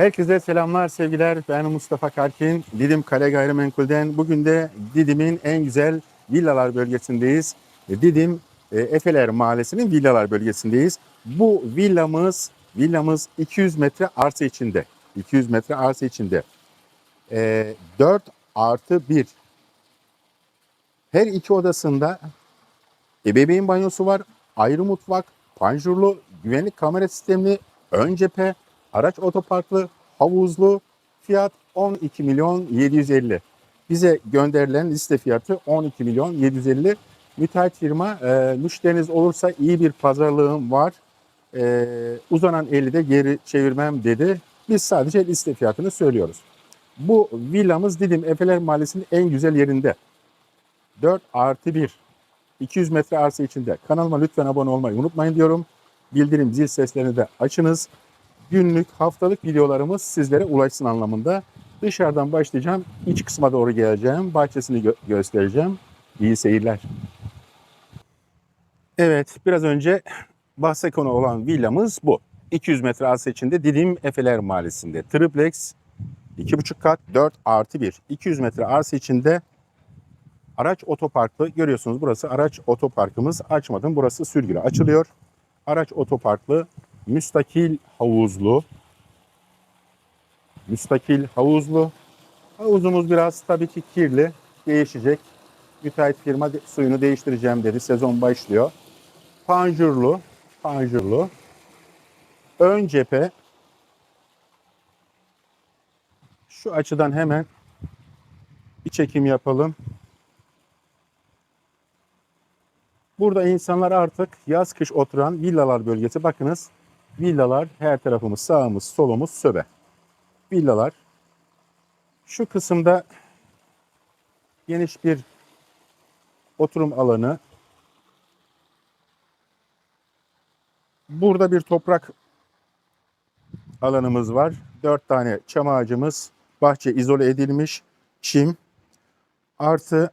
Herkese selamlar, sevgiler. Ben Mustafa Karkin. Didim Kale Gayrimenkul'den. Bugün de Didim'in en güzel villalar bölgesindeyiz. Didim e, Efeler Mahallesi'nin villalar bölgesindeyiz. Bu villamız villamız 200 metre arsa içinde. 200 metre arsa içinde. E, 4 artı 1. Her iki odasında ebeveyn banyosu var. Ayrı mutfak, panjurlu, güvenlik kamera sistemli, ön cephe, araç otoparklı, havuzlu. Fiyat 12 milyon 750. Bize gönderilen liste fiyatı 12 milyon 750. Müteahhit firma e, müşteriniz olursa iyi bir pazarlığım var. E, uzanan eli de geri çevirmem dedi. Biz sadece liste fiyatını söylüyoruz. Bu villamız Didim Efeler Mahallesi'nin en güzel yerinde. 4 artı 1. 200 metre arsa içinde. Kanalıma lütfen abone olmayı unutmayın diyorum. Bildirim zil seslerini de açınız. Günlük, haftalık videolarımız sizlere ulaşsın anlamında. Dışarıdan başlayacağım. İç kısma doğru geleceğim. Bahçesini gö- göstereceğim. İyi seyirler. Evet, biraz önce bahse konu olan villamız bu. 200 metre arsa içinde Didim Efeler Mahallesi'nde. Triplex 2,5 kat 4 artı 1. 200 metre arsa içinde Araç otoparklı görüyorsunuz burası araç otoparkımız açmadım burası sürgülü açılıyor. Araç otoparklı müstakil havuzlu müstakil havuzlu havuzumuz biraz tabii ki kirli değişecek. Müteahhit firma suyunu değiştireceğim dedi sezon başlıyor. Panjurlu panjurlu ön cephe şu açıdan hemen bir çekim yapalım. Burada insanlar artık yaz kış oturan villalar bölgesi. Bakınız villalar her tarafımız sağımız solumuz söbe. Villalar. Şu kısımda geniş bir oturum alanı. Burada bir toprak alanımız var. Dört tane çam ağacımız. Bahçe izole edilmiş. Çim. Artı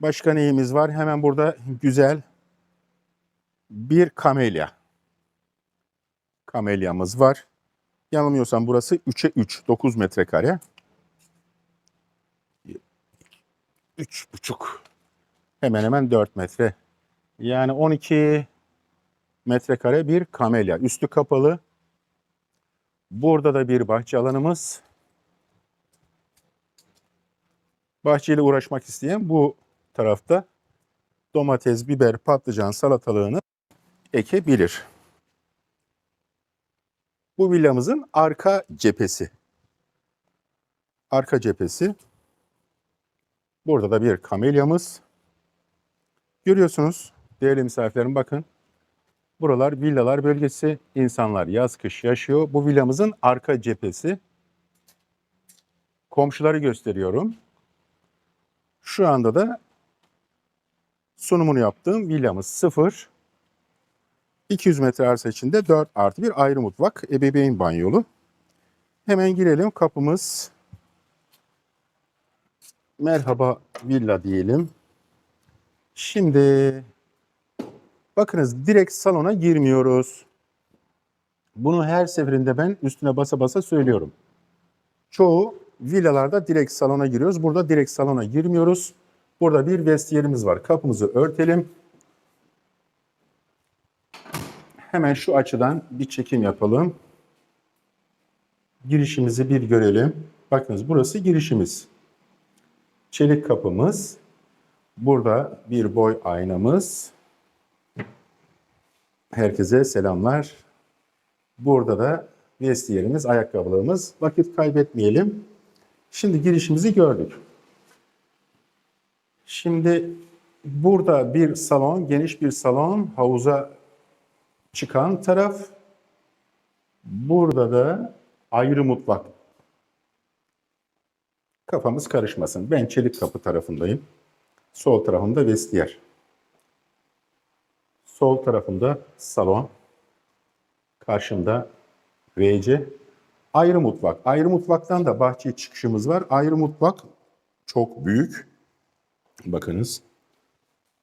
Başka neyimiz var? Hemen burada güzel bir kamelya. Kamelyamız var. Yanılmıyorsam burası 3'e 3, 9 metrekare. 3,5. Hemen hemen 4 metre. Yani 12 metrekare bir kamelya. Üstü kapalı. Burada da bir bahçe alanımız. Bahçeyle uğraşmak isteyen bu tarafta domates, biber, patlıcan, salatalığını ekebilir. Bu villamızın arka cephesi. Arka cephesi. Burada da bir kamelyamız. Görüyorsunuz değerli misafirlerim bakın. Buralar villalar bölgesi. İnsanlar yaz kış yaşıyor. Bu villamızın arka cephesi. Komşuları gösteriyorum. Şu anda da sunumunu yaptığım villamız 0. 200 metre arsa içinde 4 artı bir ayrı mutfak, ebeveyn banyolu. Hemen girelim kapımız. Merhaba villa diyelim. Şimdi bakınız direkt salona girmiyoruz. Bunu her seferinde ben üstüne basa basa söylüyorum. Çoğu villalarda direkt salona giriyoruz. Burada direkt salona girmiyoruz. Burada bir vestiyerimiz var. Kapımızı örtelim. Hemen şu açıdan bir çekim yapalım. Girişimizi bir görelim. Bakınız burası girişimiz. Çelik kapımız. Burada bir boy aynamız. Herkese selamlar. Burada da vestiyerimiz, ayakkabılığımız. Vakit kaybetmeyelim. Şimdi girişimizi gördük. Şimdi burada bir salon, geniş bir salon, havuza çıkan taraf. Burada da ayrı mutfak. Kafamız karışmasın. Ben çelik kapı tarafındayım. Sol tarafımda vestiyer. Sol tarafımda salon. Karşımda WC. Ayrı mutfak. Ayrı mutfaktan da bahçeye çıkışımız var. Ayrı mutfak çok büyük. Bakınız.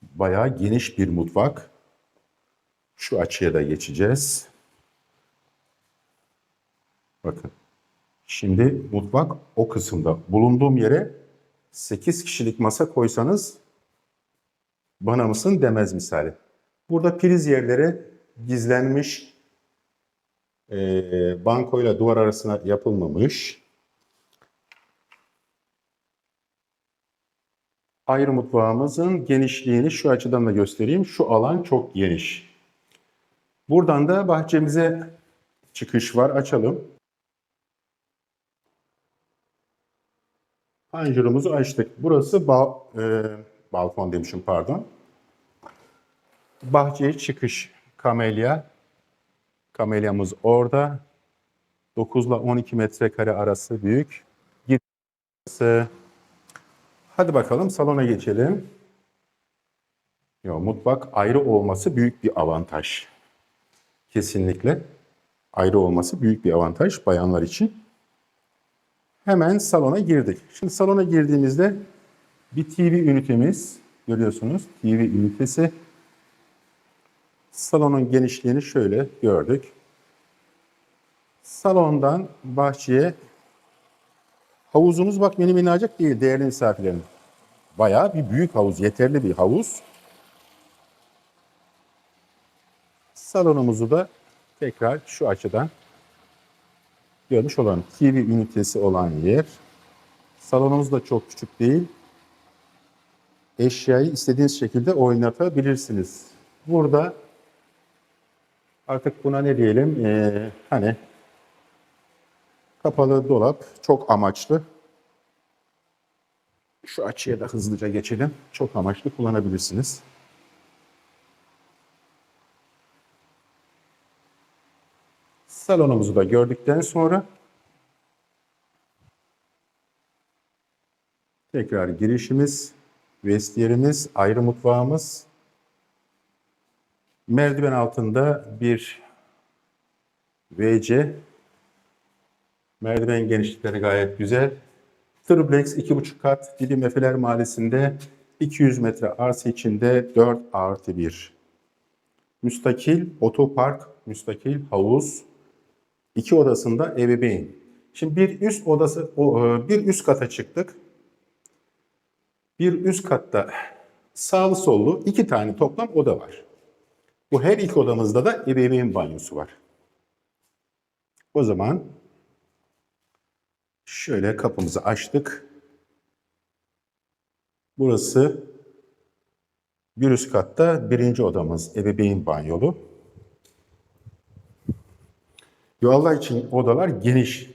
Bayağı geniş bir mutfak. Şu açıya da geçeceğiz. Bakın. Şimdi mutfak o kısımda. Bulunduğum yere 8 kişilik masa koysanız bana mısın demez misali. Burada priz yerleri gizlenmiş. Ee, bankoyla duvar arasına yapılmamış. Ayrı mutfağımızın genişliğini şu açıdan da göstereyim. Şu alan çok geniş. Buradan da bahçemize çıkış var. Açalım. Panjurumuzu açtık. Burası ba e, balkon demişim pardon. Bahçeye çıkış kamelya. Kamelyamız orada. 9 ile 12 metrekare arası büyük. Gitmesi. Hadi bakalım salona geçelim. Yo, mutfak ayrı olması büyük bir avantaj. Kesinlikle ayrı olması büyük bir avantaj bayanlar için. Hemen salona girdik. Şimdi salona girdiğimizde bir TV ünitemiz görüyorsunuz. TV ünitesi. Salonun genişliğini şöyle gördük. Salondan bahçeye havuzumuz bak mini minnacık değil değerli misafirlerim. Bayağı bir büyük havuz, yeterli bir havuz. Salonumuzu da tekrar şu açıdan görmüş olan TV ünitesi olan yer. Salonumuz da çok küçük değil. Eşyayı istediğiniz şekilde oynatabilirsiniz. Burada artık buna ne diyelim ee, hani kapalı dolap çok amaçlı. Şu açıya da hızlıca geçelim. Çok amaçlı kullanabilirsiniz. Salonumuzu da gördükten sonra tekrar girişimiz, vestiyerimiz, ayrı mutfağımız, merdiven altında bir WC, merdiven genişlikleri gayet güzel. Triplex 2,5 kat Didim Efeler Mahallesi'nde 200 metre arsa içinde 4 artı 1. Müstakil otopark, müstakil havuz, iki odasında ebeveyn. Şimdi bir üst odası, e, bir üst kata çıktık. Bir üst katta sağlı sollu iki tane toplam oda var. Bu her iki odamızda da ebeveyn banyosu var. O zaman şöyle kapımızı açtık. Burası bir üst katta birinci odamız ebeveyn banyolu. Allah için odalar geniş.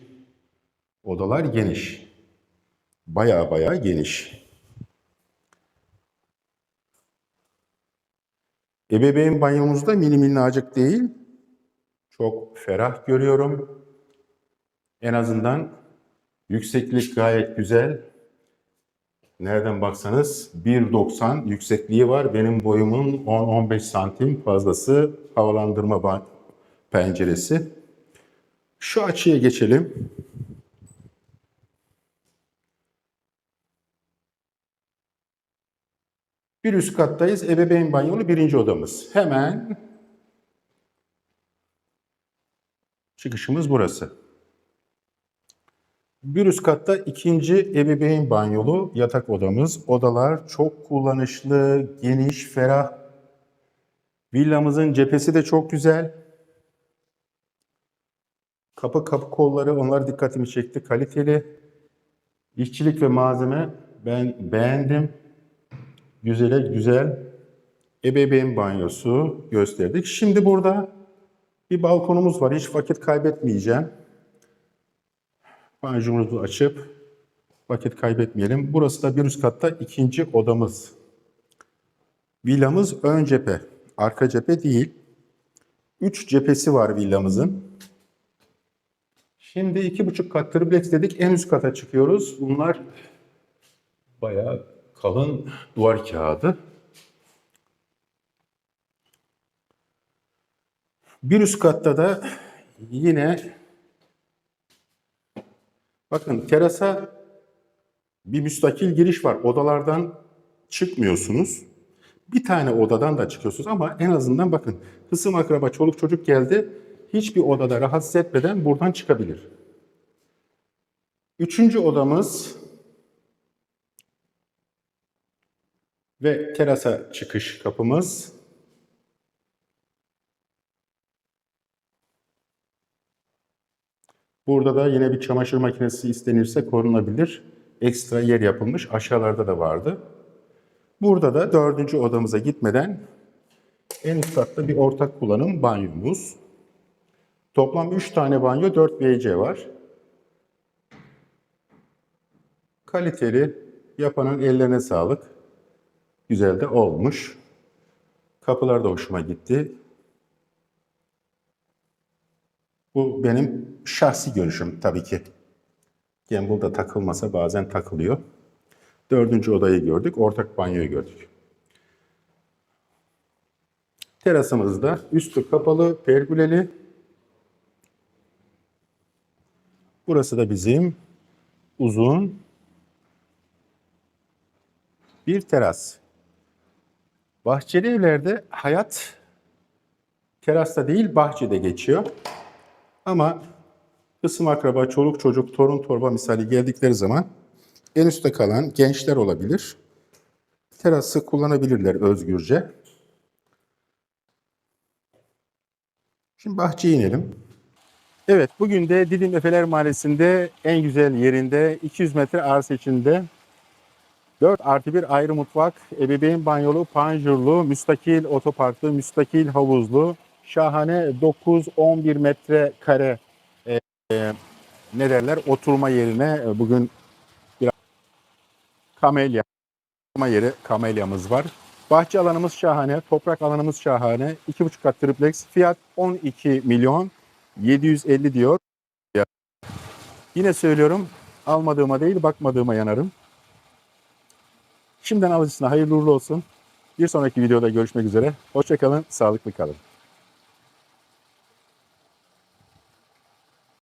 Odalar geniş. Baya baya geniş. Ebeveyn banyomuzda mini minnacık değil. Çok ferah görüyorum. En azından yükseklik gayet güzel. Nereden baksanız 1.90 yüksekliği var. Benim boyumun 10-15 santim fazlası havalandırma penceresi. Şu açıya geçelim. Bir üst kattayız. Ebeveyn banyolu birinci odamız. Hemen çıkışımız burası. Bir üst katta ikinci ebeveyn banyolu yatak odamız. Odalar çok kullanışlı, geniş, ferah. Villamızın cephesi de çok güzel. Kapı kapı kolları onlar dikkatimi çekti. Kaliteli. İşçilik ve malzeme ben beğendim. Güzele güzel. Ebeveyn banyosu gösterdik. Şimdi burada bir balkonumuz var. Hiç vakit kaybetmeyeceğim. Banyomuzu açıp vakit kaybetmeyelim. Burası da bir üst katta ikinci odamız. Villamız ön cephe. Arka cephe değil. Üç cephesi var villamızın. Şimdi iki buçuk kat triplex dedik. En üst kata çıkıyoruz. Bunlar bayağı kalın duvar kağıdı. Bir üst katta da yine bakın terasa bir müstakil giriş var. Odalardan çıkmıyorsunuz. Bir tane odadan da çıkıyorsunuz ama en azından bakın kısım akraba çoluk çocuk geldi. Hiçbir odada rahatsız etmeden buradan çıkabilir. Üçüncü odamız ve terasa çıkış kapımız. Burada da yine bir çamaşır makinesi istenirse korunabilir. Ekstra yer yapılmış. Aşağılarda da vardı. Burada da dördüncü odamıza gitmeden en üst katta bir ortak kullanım banyomuz. Toplam 3 tane banyo, 4 WC var. Kaliteli, yapanın ellerine sağlık. Güzel de olmuş. Kapılar da hoşuma gitti. Bu benim şahsi görüşüm tabii ki. Gamble'da takılmasa bazen takılıyor. Dördüncü odayı gördük, ortak banyoyu gördük. Terasımızda üstü kapalı, pergüleli. Burası da bizim uzun bir teras. Bahçeli evlerde hayat terasta değil bahçede geçiyor. Ama kısım akraba, çoluk çocuk, torun torba misali geldikleri zaman en üstte kalan gençler olabilir. Terası kullanabilirler özgürce. Şimdi bahçeye inelim. Evet, bugün de Didim Efeler Mahallesi'nde en güzel yerinde 200 metre arsa içinde 4 artı 1 ayrı mutfak, ebeveyn banyolu, panjurlu, müstakil otoparklı, müstakil havuzlu, şahane 9-11 metre kare e, e, ne derler oturma yerine e, bugün bir kamelya oturma yeri kamelyamız var. Bahçe alanımız şahane, toprak alanımız şahane. 2,5 kat triplex. Fiyat 12 milyon 750 diyor. Yine söylüyorum almadığıma değil bakmadığıma yanarım. Şimdiden alıcısına hayırlı uğurlu olsun. Bir sonraki videoda görüşmek üzere. Hoşçakalın, sağlıklı kalın.